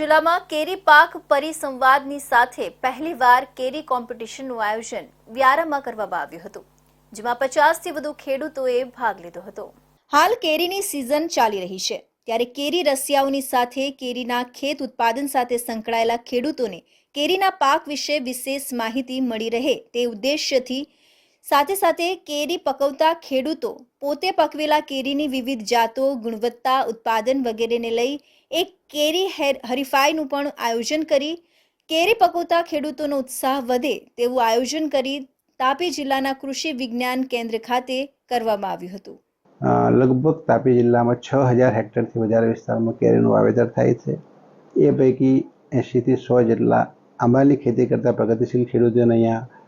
જિલ્લામાં કેરી પાક પરિસંવાદની સાથે પહેલીવાર કેરી કોમ્પિટિશનનું આયોજન વ્યારામાં કરવામાં આવ્યું હતું, જેમાં પચાસથી વધુ ખેડૂતોએ ભાગ લીધો હતો. હાલ કેરીની સિઝન ચાલી રહી છે, ત્યારે કેરી રસિયાઓની સાથે કેરીના ખેત ઉત્પાદન સાથે સંકળાયેલા ખેડૂતોને કેરીના પાક વિશે વિશેષ માહિતી મળી રહે તે ઉદ્દેશ્યથી સાથે સાથે કેરી પકવતા ખેડૂતો પોતે પકવેલા કેરીની વિવિધ જાતો, ગુણવત્તા, ઉત્પાદન વગેરેને લઈ એક કેરી હેર- હરીફાઈનું પણ આયોજન કરી કેરી પકવતા ખેડૂતોનો ઉત્સાહ વધે તેવું આયોજન કરી તાપી જિલ્લાના કૃષિ વિજ્ઞાન કેન્દ્ર ખાતે કરવામાં આવ્યું હતું. લગભગ તાપી જિલ્લામાં છ હજાર હેક્ટરથી વધારે વિસ્તારમાં કેરીનું વાવેતર થાય છે. એ પૈકી એંશીથી સો જેટલા આંબાની ખેતી કરતા પ્રગતિશીલ ખેડૂતોને અહીંયા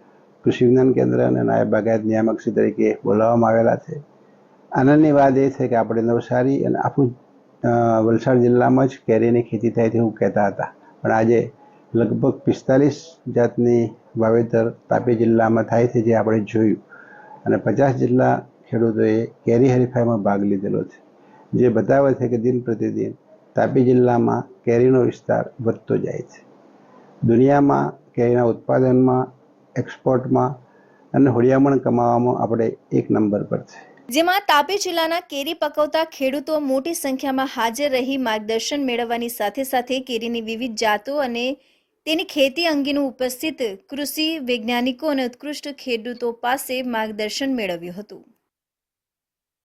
કૃષિ વિજ્ઞાન કેન્દ્ર અને નાયબ બાગાયત નિયામકશ્રી તરીકે બોલાવવામાં આવેલા છે. આનંદની વાત એ છે કે આપણે નવસારી અને આખું વલસાડ જિલ્લામાં જ કેરીની ખેતી થાય તેવું કહેતા હતા. પણ આજે લગભગ પિસ્તાલીસ જાતની વાવેતર તાપી જિલ્લામાં થાય છે જે આપણે જોયું. અને પચાસ જેટલા ખેડૂતોએ કેરી હરીફાઈમાં ભાગ લીધેલો છે. જે બતાવે છે કે દિન પ્રતિદિન તાપી જિલ્લામાં કેરીનો વિસ્તાર વધતો જાય છે. દુનિયામાં કેરીના ઉત્પાદનમાં એક્સપોર્ટમાં અને હોડિયામણ કમાવામાં આપણે એક નંબર પર છે. જેમાં તાપી જિલ્લાના કેરી પકવતા ખેડૂતો મોટી સંખ્યામાં હાજર રહી માર્ગદર્શન મેળવવાની સાથે સાથે કેરીની વિવિધ જાતો અને તેની ખેતી અંગેનું ઉપસ્થિત કૃષિ વૈજ્ઞાનિકો અને ઉત્કૃષ્ટ ખેડૂતો પાસે માર્ગદર્શન મેળવ્યું હતું.